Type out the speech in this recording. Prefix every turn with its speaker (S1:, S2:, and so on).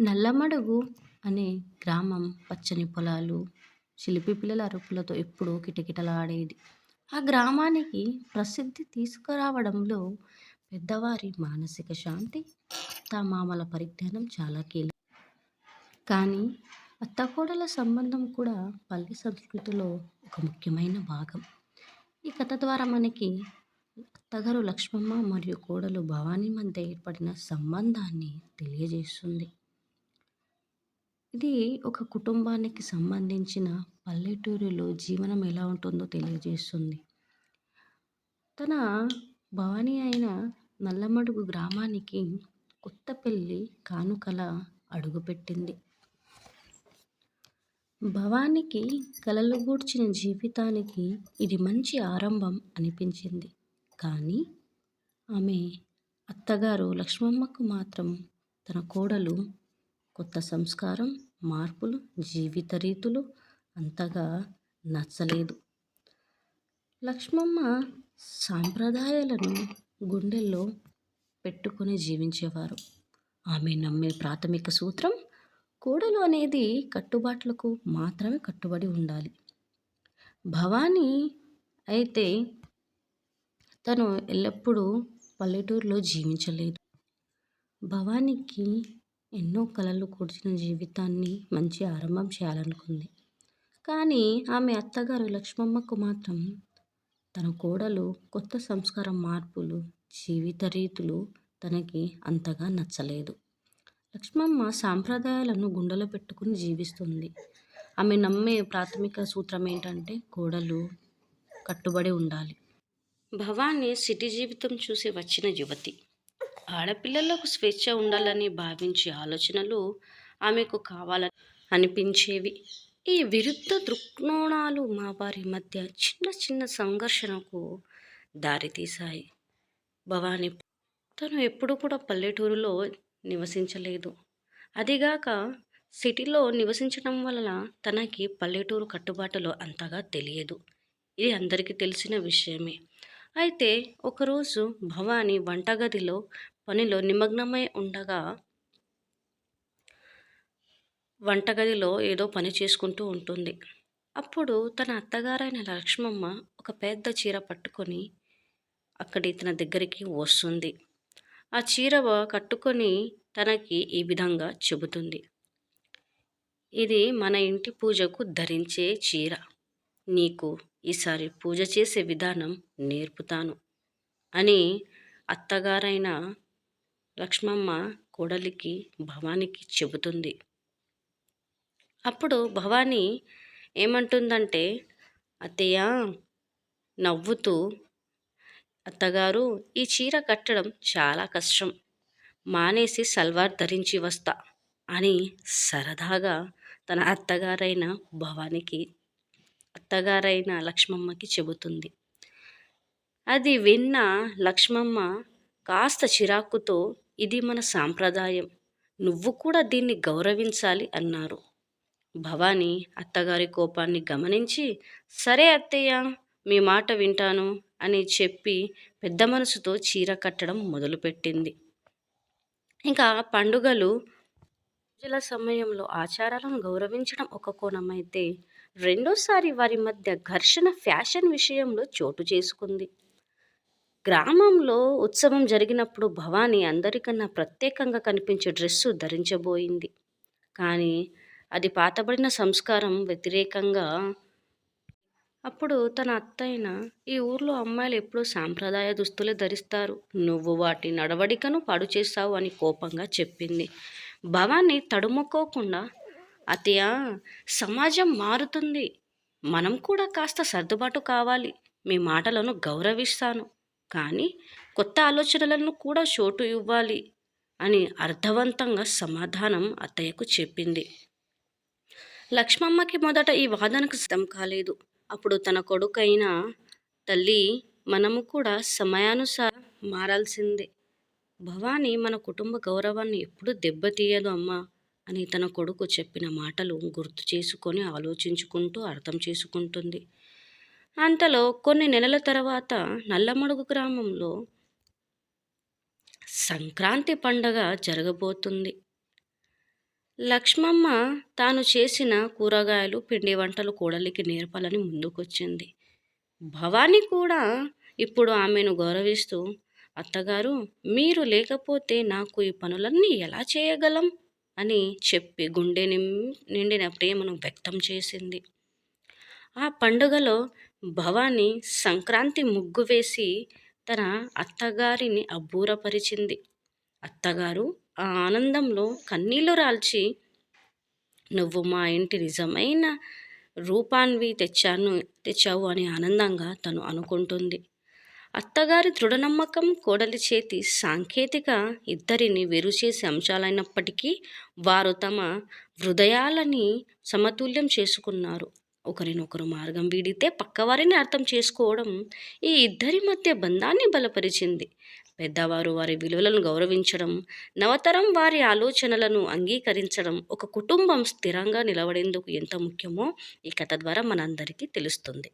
S1: నల్లమడుగు అనే గ్రామం పచ్చని పొలాలు, చిలిపి పిల్లల అరుపులతో ఎప్పుడూ కిటకిటలాడేది. ఆ గ్రామానికి ప్రసిద్ధి తీసుకురావడంలో పెద్దవారి మానసిక శాంతి, అత్తామామల పరిజ్ఞానం చాలా కీలకం. కానీ అత్తకోడల సంబంధం కూడా పల్లె సంస్కృతిలో ఒక ముఖ్యమైన భాగం. ఈ కథ ద్వారా మనకి అత్తగారు లక్ష్మమ్మ మరియు కోడలు భవాని మధ్య ఏర్పడిన సంబంధాన్ని తెలియజేస్తుంది. ఇది ఒక కుటుంబానికి సంబంధించిన పల్లెటూరులో జీవనం ఎలా ఉంటుందో తెలియజేస్తుంది. తన భవాని అయిన నల్లమడుగు గ్రామానికి కొత్త పెళ్ళి కానుకల అడుగుపెట్టింది. భవానికి కలలుగూర్చిన జీవితానికి ఇది మంచి ఆరంభం అనిపించింది. కానీ ఆమె అత్తగారు లక్ష్మమ్మకు మాత్రం తన కోడలు కొత్త సంస్కారం, మార్పులు, జీవిత రీతులు అంతగా నచ్చలేదు. లక్ష్మమ్మ సాంప్రదాయాలను గుండెల్లో పెట్టుకుని జీవించేవారు. ఆమె నమ్మే ప్రాథమిక సూత్రం కూడలు అనేది కట్టుబాట్లకు మాత్రమే కట్టుబడి ఉండాలి. భవానీ అయితే తను ఎల్లప్పుడూ పల్లెటూరులో జీవించలేదు. భవానీకి ఎన్నో కలలు కూర్చిన జీవితాన్ని మంచి ఆరంభం చేయాలనుకుంది. కానీ ఆమె అత్తగారు లక్ష్మమ్మకు మాత్రం తన కోడలు కొత్త సంస్కారం, మార్పులు, జీవిత రీతులు తనకి అంతగా నచ్చలేదు. లక్ష్మమ్మ సాంప్రదాయాలను గుండెలో పెట్టుకుని జీవిస్తుంది. ఆమె నమ్మే ప్రాథమిక సూత్రం ఏంటంటే కోడలు కట్టుబడి ఉండాలి. భవానీ సిటీ జీవితం చూసి వచ్చిన యువతి. ఆడపిల్లలకు స్వేచ్ఛ ఉండాలని భావించే ఆలోచనలు ఆమెకు కావాలని అనిపించేవి. ఈ విరుద్ధ దృక్కోణాలు మా వారి మధ్య చిన్న చిన్న సంఘర్షణకు దారితీశాయి. భవాని తను ఎప్పుడూ కూడా పల్లెటూరులో నివసించలేదు. అదిగాక సిటీలో నివసించడం వలన తనకి పల్లెటూరు కట్టుబాటులో అంతగా తెలియదు. ఇది అందరికీ తెలిసిన విషయమే. అయితే ఒకరోజు భవాని వంటగదిలో పనిలో నిమగ్నమై ఉండగా వంటగదిలో ఏదో పని చేసుకుంటూ ఉంటుంది. అప్పుడు తన అత్తగారైన లక్ష్మమ్మ ఒక పెద్ద చీర పట్టుకొని అక్కడి తన దగ్గరికి వస్తుంది. ఆ చీర కట్టుకొని తనకి ఈ విధంగా చెబుతుంది. ఇది మన ఇంటి పూజకు ధరించే చీర. నీకు ఈసారి పూజ చేసే విధానం నేర్పుతాను అని అత్తగారైన లక్ష్మమ్మ కోడలికి భవానికి చెబుతుంది. అప్పుడు భవాని ఏమంటుందంటే అత్తయ్య నవ్వుతూ అత్తగారు ఈ చీర కట్టడం చాలా కష్టం. మానేసి సల్వార్ ధరించి వస్తా అని సరదాగా తన అత్తగారైన భవానికి అత్తగారైన లక్ష్మమ్మకి చెబుతుంది. అది విన్న లక్ష్మమ్మ కాస్త చిరాకుతో ఇది మన సాంప్రదాయం. నువ్వు కూడా దీన్ని గౌరవించాలి అన్నారు. భవాని అత్తగారి కోపాన్ని గమనించి సరే అత్తయ్య మీ మాట వింటాను అని చెప్పి పెద్ద మనసుతో చీర కట్టడం మొదలుపెట్టింది. ఇంకా పండుగలు, పూజల సమయంలో ఆచారాలను గౌరవించడం ఒక కోణమైతే రెండోసారి వారి మధ్య ఘర్షణ ఫ్యాషన్ విషయంలో చోటు చేసుకుంది. గ్రామంలో ఉత్సవం జరిగినప్పుడు భవాని అందరికన్నా ప్రత్యేకంగా కనిపించే డ్రెస్సు ధరించబోయింది. కానీ అది పాతబడిన సంస్కారం వ్యతిరేకంగా అప్పుడు తన అత్తయిన ఈ ఊర్లో అమ్మాయిలు ఎప్పుడూ సాంప్రదాయ దుస్తులే ధరిస్తారు. నువ్వు వాటి నడవడికను పాడు చేస్తావు అని కోపంగా చెప్పింది. భవాని తడుముకోకుండా అతయా సమాజం మారుతుంది. మనం కూడా కాస్త సర్దుబాటు కావాలి. మీ మాటలను గౌరవిస్తాను. కానీ కొత్త ఆలోచనలను కూడా చోటు ఇవ్వాలి అని అర్థవంతంగా సమాధానం అత్తయ్యకు చెప్పింది. లక్ష్మమ్మకి మొదట ఈ వాదనకు సిద్ధం కాలేదు. అప్పుడు తన కొడుకైన తల్లి మనము కూడా సమయానుసారం మారాల్సిందే. భవానీ మన కుటుంబ గౌరవాన్ని ఎప్పుడూ దెబ్బతీయదు అమ్మా అని తన కొడుకు చెప్పిన మాటలు గుర్తు చేసుకొని ఆలోచించుకుంటూ అర్థం చేసుకుంటుంది. అంతలో కొన్ని నెలల తర్వాత నల్లమడుగు గ్రామంలో సంక్రాంతి పండగ జరగబోతుంది. లక్ష్మమ్మ తాను చేసిన కూరగాయలు పిండి వంటలు కోడలికి నేర్పాలని ముందుకొచ్చింది. భవానీ కూడా ఇప్పుడు ఆమెను గౌరవిస్తూ అత్తగారు మీరు లేకపోతే నాకు ఈ పనులన్నీ ఎలా చేయగలం? అని చెప్పి గుండె నిం- నిండిన ప్రేమను వ్యక్తం చేసింది. ఆ పండుగలో భవాని సంక్రాంతి ముగ్గు వేసి తన అత్తగారిని అబ్బూరపరిచింది. అత్తగారు ఆ ఆనందంలో కన్నీళ్ళు రాల్చి నువ్వు మా ఇంటి నిజమైన రూపాన్వి తెచ్చాను తెచ్చావు అని ఆనందంగా తను అనుకుంటుంది అత్తగారి దృఢనమ్మకం కోడలి చేతి సాంకేతిక ఇద్దరిని వేరు చేసే అంశాలైనప్పటికీ వారు తమ హృదయాలని సమతుల్యం చేసుకున్నారు. ఒకరినొకరు మార్గం వీడితే పక్కవారిని అర్థం చేసుకోవడం ఈ ఇద్దరి మధ్య బంధాన్ని బలపరిచింది. పెద్దవారు వారి విలువలను గౌరవించడం నవతరం వారి ఆలోచనలను అంగీకరించడం ఒక కుటుంబం స్థిరంగా నిలబడేందుకు ఎంత ముఖ్యమో ఈ కథ ద్వారా మనందరికీ తెలుస్తుంది.